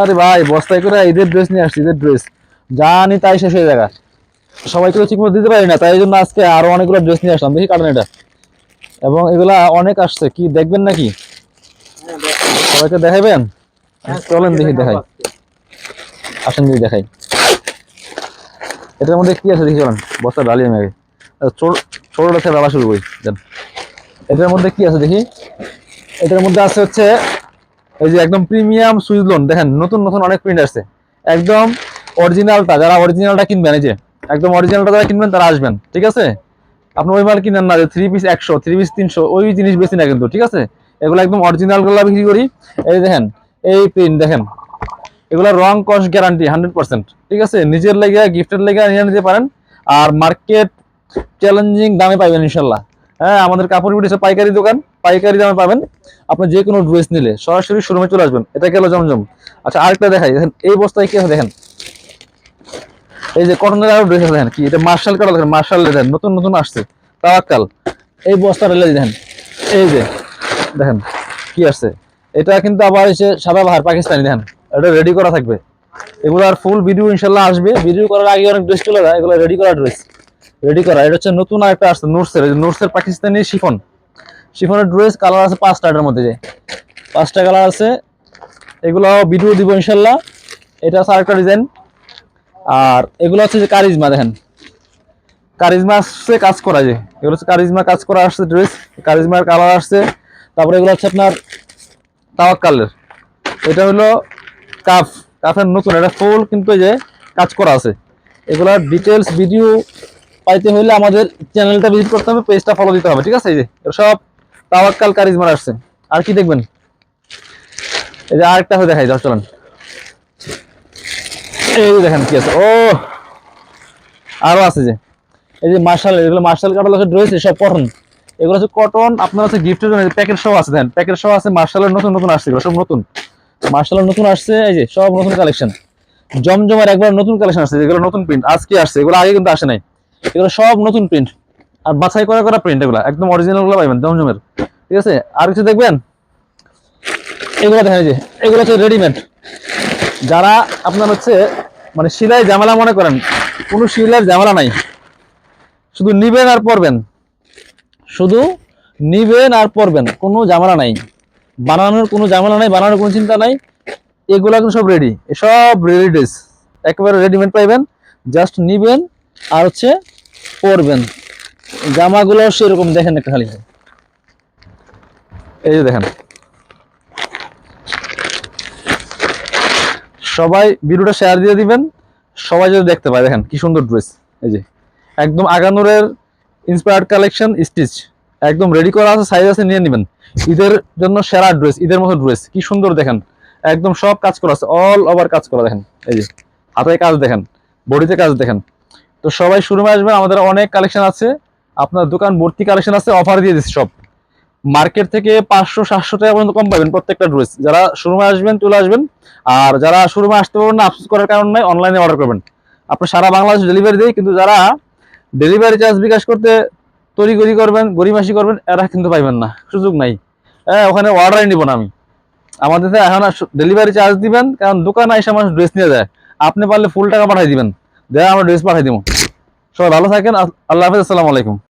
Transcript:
আরে ভাই বস্তায় করে ঈদের ড্রেস নিয়ে আসছি ঈদের ড্রেস যা আনি তাই শেষ হয়ে জায়গা সবাইকে তো ঠিকমতো দিতে পারি না? তাই জন্য আজকে আরও অনেকগুলো ড্রেস নিয়ে আসলাম। দেখি কারণ এটা। এবং এগুলা অনেক আসছে। কি দেখবেন নাকি? সবাইকে দেখাবেন চলেন দেখি দেখাই। আসেন দেখি দেখাই। এটার মধ্যে কি আছে দেখি বস্তা ডালিয়ে মেরে। ছোটটা থেকে বেলা শুরু করি, দেন। এটার মধ্যে কি আছে দেখি? এটার মধ্যে আছে হচ্ছে, এই যে একদম প্রিমিয়াম সুইচ লোন দেখেন, নতুন নতুন অনেক প্রিন্ট আসছে। একদম অরিজিনালটা যারা অরিজিনালটা কিনবেন, এই যে, একদম অরিজিনালটা যারা কিনবেন, তারা আসবেন, ঠিক আছে? আপনি ওই মাল কিনেন না, যে থ্রি পিস একশো থ্রি পিস তিনশো, ওই জিনিস বেশি না কিন্তু, ঠিক আছে? এগুলো একদম অরিজিনালগুলো বিক্রি করি। এই দেখেন, এই প্রিন্ট দেখেন। এগুলো রং কস্ট গ্যারান্টি হান্ড্রেড পার্সেন্ট ঠিক আছে? নিজের লেগে গিফটের লেগে নিয়ে নিতে পারেন। আর মার্কেট চ্যালেঞ্জিং দামে পাইবেন ইনশাল্লাহ। হ্যাঁ আমাদের কাপড় বিড়ি পাইকারি দোকান। পাইকারি দামে পাবেন। আপনি যে কোনো ড্রেস নিলে সরাসরি শোরুমে চলে আসবেন। এটা গেল জমজম। আচ্ছা আরেকটা দেখাই। দেখেন, এই বস্তায় কি দেখেন। এই যে কটনের আরও ড্রেস দেখেন কি? এটা মার্শাল কাটা দেখেন মার্শাল দেখেন নতুন নতুন আসছে। তাওয়াক্কাল। এই বস্তা লেগে দেখেন। এই যে, দেখেন কি আসছে। এটা কিন্তু আবার এসে সাদা বাহার, পাকিস্তানি, দেখেন। এটা রেডি করা থাকবে। এগুলো আর ফুল ভিডিও ইনশাল্লাহ আসবে। ভিডিও করার আগে অনেক ড্রেস চলে যায়, এগুলো রেডি করা ড্রেস রেডি করা, এটা হচ্ছে নতুন আরেকটা আসছে নোটসের নোটসের পাকিস্তানি শিফন। শিফনের ড্রেস কালার আছে পাঁচটা এটার মধ্যে যে। পাঁচটা কালার আছে এগুলো ভিডিও দিব ইনশাল্লাহ। এটা আছে আরেকটা ডিজাইন আর এগুলো হচ্ছে যে কারিজমা দেখেন। কারিজমা আসছে কাজ করা যে। এগুলো হচ্ছে কারিজমা কাজ করা আসছে ড্রেস কারিজমার কালার আসছে। তারপরে এগুলো হচ্ছে আপনার তাওয়াক্কালের। এটা হলো কাফ, কাফের নতুন, এটা ফুল কিন্তু যে কাজ করা আছে। এগুলার ডিটেলস ভিডিও পাইতে হলে আমাদের চ্যানেলটা ভিজিট করতে হবে পেজটা ফলো দিতে হবে, ঠিক আছে? এই যে সব তাওয়াক্কাল কারিজমার আসছে। আর কি দেখবেন? এই যে আরেকটা হয়ে দেখাই, যাও, চলেন। এই দেখেন কি আছে। ও, আরও আছে যে। এই যে মার্শাল, এগুলো মার্শাল কাটাল ড্রেস সব কটন এগুলো হচ্ছে কটন আপনার হচ্ছে গিফটের জন্য প্যাকেট সহ আছে দেন প্যাকেট সহ আছে, মার্শালের নতুন নতুন আসছে এগুলো, সব নতুন। মার্শালের নতুন আসছে, এই যে সব নতুন কালেকশন জমজমের একবার নতুন কালেকশন আসছে, যেগুলো নতুন প্রিন্ট আজকে আসছে, এগুলো আগে কিন্তু আসে নাই। এগুলো সব নতুন প্রিন্ট আর বাছাই করা করা প্রিন্ট এগুলো, একদম অরিজিনালগুলো পাইবেন, জমজমের। ঠিক আছে? আর কিছু দেখবেন? এগুলো দেখেন যে, এগুলো হচ্ছে রেডিমেড যারা আপনার হচ্ছে মানে সিলাই ঝামেলা মনে করেন, কোনো সিলাইয়ের ঝামেলা নাই। শুধু নিবেন আর পরবেন। শুধু নিবেন আর পরবেন, কোনো ঝামেলা নাই। বানানোর কোনো ঝামেলা নাই, বানানোর কোনো চিন্তা নাই। এগুলো কিন্তু সব রেডি সব রেডি ড্রেস একেবারে রেডিমেড পাইবেন জাস্ট নিবেন আর হচ্ছে পরবেন। জামাগুলো সেরকম দেখেন একটা খালি। এই যে দেখেন। সবাই ভিডিওটা শেয়ার দিয়ে দিবেন, সবাই যদি দেখতে পায়। দেখেন কি সুন্দর ড্রেস এই যে। একদম আগানোরের ইন্সপায়ার্ড কালেকশন স্টিচ একদম রেডি করা আছে সাইজ আছে, নিয়ে নেবেন। ঈদের জন্য সেরা ড্রেস ঈদের মতো ড্রেস কি সুন্দর দেখেন। একদম সব কাজ করা আছে অল ওভার কাজ করা দেখেন। এই যে, হাতে কাজ দেখেন, বডিতে কাজ দেখেন। তো সবাই শুরুমে আসবেন, আমাদের অনেক কালেকশন আছে। আপনার দোকান ভর্তি কালেকশন আছে অফার দিয়ে দিচ্ছি সব। মার্কেট থেকে পাঁচশো, সাতশো টাকা পর্যন্ত কম পাবেন প্রত্যেকটা ড্রেস যারা শোরুমে আসবেন, চলে আসবেন। আর যারা শোরুমে আসতে পারবেন না আফসোস করার কারণ নাই অনলাইনে অর্ডার করবেন। আপনি সারা বাংলাদেশ ডেলিভারি দেয় কিন্তু যারা ডেলিভারি চার্জ বিকাশ করতে তৈরি গড়ি করবেন গরিমাসি করবেন, এরা কিন্তু পাইবেন না। সুযোগ নাই। হ্যাঁ ওখানে অর্ডারই নিব না আমি। আমাদের এখন ডেলিভারি চার্জ দিবেন, কারণ দোকানে এসে মানুষ ড্রেস নিয়ে যায়। আপনি পারলে ফুল টাকা পাঠাই দিবেন। দেয়া আমরা ড্রেস পাঠাই দিব। সবাই ভালো থাকেন আল্লাহ হাফিজ, আসসালামু আলাইকুম।